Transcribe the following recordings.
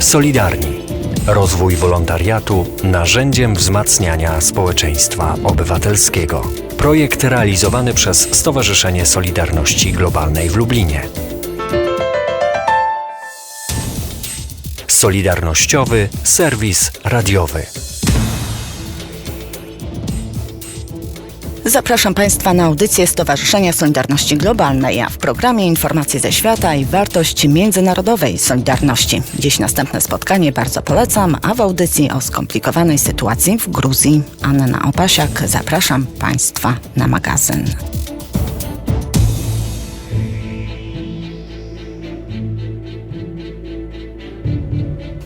Solidarni. Rozwój wolontariatu narzędziem wzmacniania społeczeństwa obywatelskiego. Projekt realizowany przez Stowarzyszenie Solidarności Globalnej w Lublinie. Solidarnościowy serwis radiowy. Zapraszam Państwa na audycję Stowarzyszenia Solidarności Globalnej, a w programie informacje ze świata i wartość międzynarodowej Solidarności. Dziś następne spotkanie bardzo polecam, a w audycji o skomplikowanej sytuacji w Gruzji Anna Opasiak. Zapraszam Państwa na magazyn.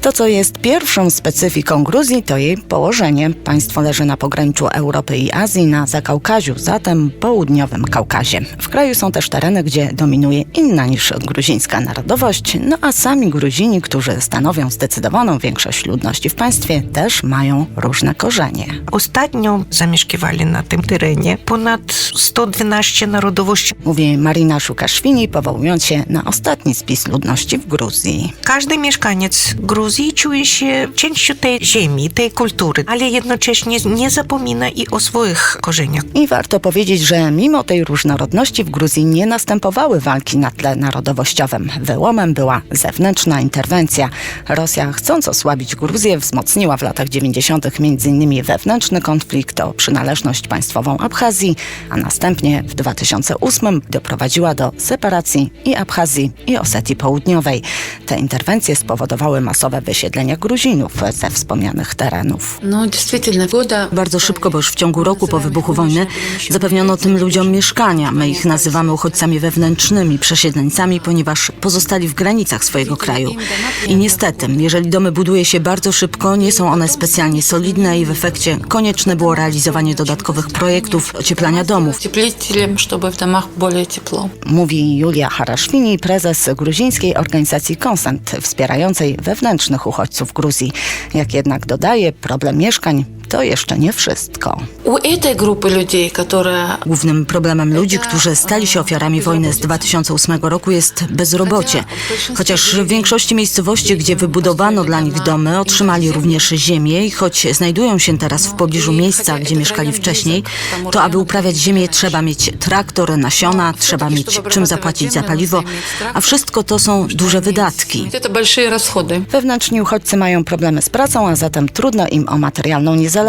To, co jest pierwszą specyfiką Gruzji, to jej położenie. Państwo leży na pograniczu Europy i Azji, na Zakaukaziu, zatem południowym Kaukazie. W kraju są też tereny, gdzie dominuje inna niż gruzińska narodowość, no a sami Gruzini, którzy stanowią zdecydowaną większość ludności w państwie, też mają różne korzenie. Ostatnio zamieszkiwali na tym terenie ponad 112 narodowości. Mówi Marina Szukaszwini, powołując się na ostatni spis ludności w Gruzji. Każdy mieszkaniec Gruzji czuje się częścią tej ziemi, tej kultury, ale jednocześnie nie zapomina i o swoich korzeniach. I warto powiedzieć, że mimo tej różnorodności w Gruzji nie następowały walki na tle narodowościowym. Wyłomem była zewnętrzna interwencja. Rosja, chcąc osłabić Gruzję, wzmocniła w latach 90. m.in. wewnętrzny konflikt o przynależność państwową Abchazji, a następnie w 2008 doprowadziła do separacji i Abchazji i Osetii Południowej. Te interwencje spowodowały masowe wysiedlenia Gruzinów ze wspomnianych terenów. No, Bardzo szybko, bo już w ciągu roku po wybuchu wojny zapewniono tym ludziom mieszkania. My ich nazywamy uchodźcami wewnętrznymi, przesiedleńcami, ponieważ pozostali w granicach swojego kraju. I niestety, jeżeli domy buduje się bardzo szybko, nie są one specjalnie solidne i w efekcie konieczne było realizowanie dodatkowych projektów ocieplania domów. żeby w domach było ciepło. Mówi Julia Haraszwini, prezes gruzińskiej organizacji Consent, wspierającej wewnętrzne wewnętrznych uchodźców Gruzji. Jak jednak dodaje, problem mieszkań to jeszcze nie wszystko. U tej grupy ludzi, które... Głównym problemem ludzi, którzy stali się ofiarami wojny z 2008 roku jest bezrobocie. Chociaż w większości miejscowości, gdzie wybudowano dla nich domy, otrzymali również ziemię i choć znajdują się teraz w pobliżu miejsca, gdzie mieszkali wcześniej, to aby uprawiać ziemię trzeba mieć traktor, nasiona, trzeba mieć czym zapłacić za paliwo, a wszystko to są duże wydatki. Wewnętrzni uchodźcy mają problemy z pracą, a zatem trudno im o materialną niezależność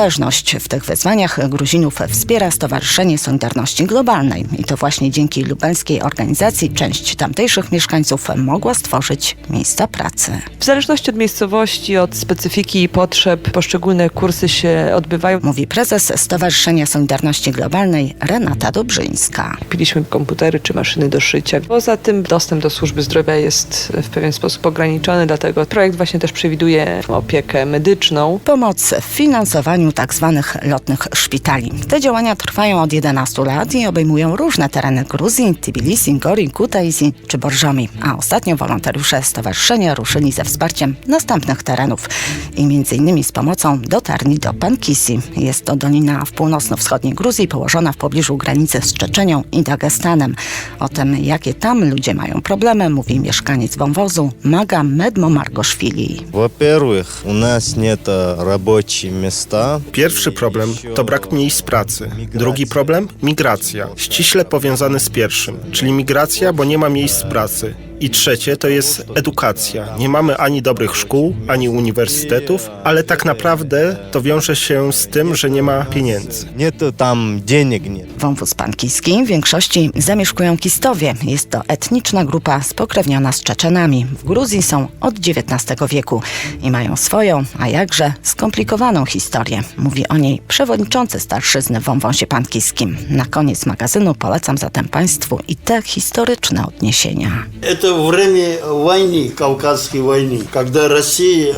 w tych wyzwaniach Gruzinów wspiera Stowarzyszenie Solidarności Globalnej. I to właśnie dzięki lubelskiej organizacji część tamtejszych mieszkańców mogła stworzyć miejsca pracy. W zależności od miejscowości, od specyfiki i potrzeb, poszczególne kursy się odbywają. Mówi prezes Stowarzyszenia Solidarności Globalnej Renata Dobrzyńska. Kupiliśmy komputery czy maszyny do szycia. Poza tym dostęp do służby zdrowia jest w pewien sposób ograniczony, dlatego projekt właśnie też przewiduje opiekę medyczną. Pomoc w finansowaniu powstaniu tzw. Tak lotnych szpitali. Te działania trwają od 11 lat i obejmują różne tereny Gruzji, Tbilisi, Gori, Kutaisi czy Borżomi, a ostatnio wolontariusze stowarzyszenia ruszyli ze wsparciem następnych terenów i m.in. z pomocą dotarli do Pankisi. Jest to dolina w północno-wschodniej Gruzji położona w pobliżu granicy z Czeczenią i Dagestanem. O tym, jakie tam ludzie mają problemy, mówi mieszkaniec wąwozu Maga Medmo Margoszwili. Po pierwsze, u nas nie to robocze miejsca, Pierwszy problem to brak miejsc pracy. Drugi problem migracja, ściśle powiązany z pierwszym, czyli migracja, bo nie ma miejsc pracy. I trzecie to jest edukacja. Nie mamy ani dobrych szkół, ani uniwersytetów, ale tak naprawdę to wiąże się z tym, że nie ma pieniędzy. Nie to tam dziennik nie. Wąwóz pankijski w większości zamieszkują Kistowie. Jest to etniczna grupa spokrewniona z Czeczenami. W Gruzji są od XIX wieku i mają swoją, a jakże skomplikowaną historię. Mówi o niej przewodniczący starszyzny w wąwąsie pankijskim. Na koniec magazynu polecam zatem Państwu i te historyczne odniesienia. E,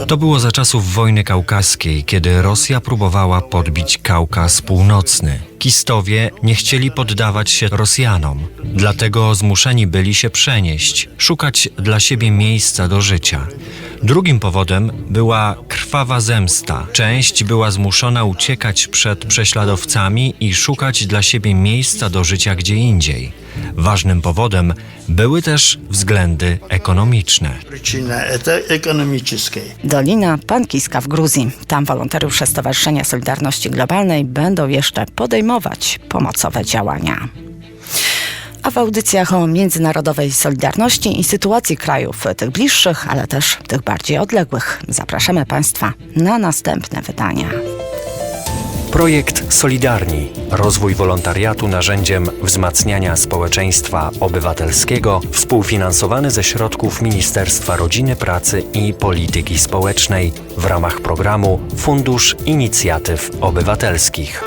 to było za czasów wojny kaukaskiej, kiedy Rosja próbowała podbić Kaukaz Północny. Kistowie nie chcieli poddawać się Rosjanom, dlatego zmuszeni byli się przenieść, szukać dla siebie miejsca do życia. Drugim powodem była krwawa zemsta. Część była zmuszona uciekać przed prześladowcami i szukać dla siebie miejsca do życia gdzie indziej. Ważnym powodem były też względy ekonomiczne. Dolina Pankiska w Gruzji. Tam wolontariusze Stowarzyszenia Solidarności Globalnej będą jeszcze podejmować pomocowe działania. A w audycjach o międzynarodowej solidarności i sytuacji krajów tych bliższych, ale też tych bardziej odległych, zapraszamy Państwa na następne wydania. Projekt Solidarni. Rozwój wolontariatu narzędziem wzmacniania społeczeństwa obywatelskiego, współfinansowany ze środków Ministerstwa Rodziny, Pracy i Polityki Społecznej w ramach programu Fundusz Inicjatyw Obywatelskich.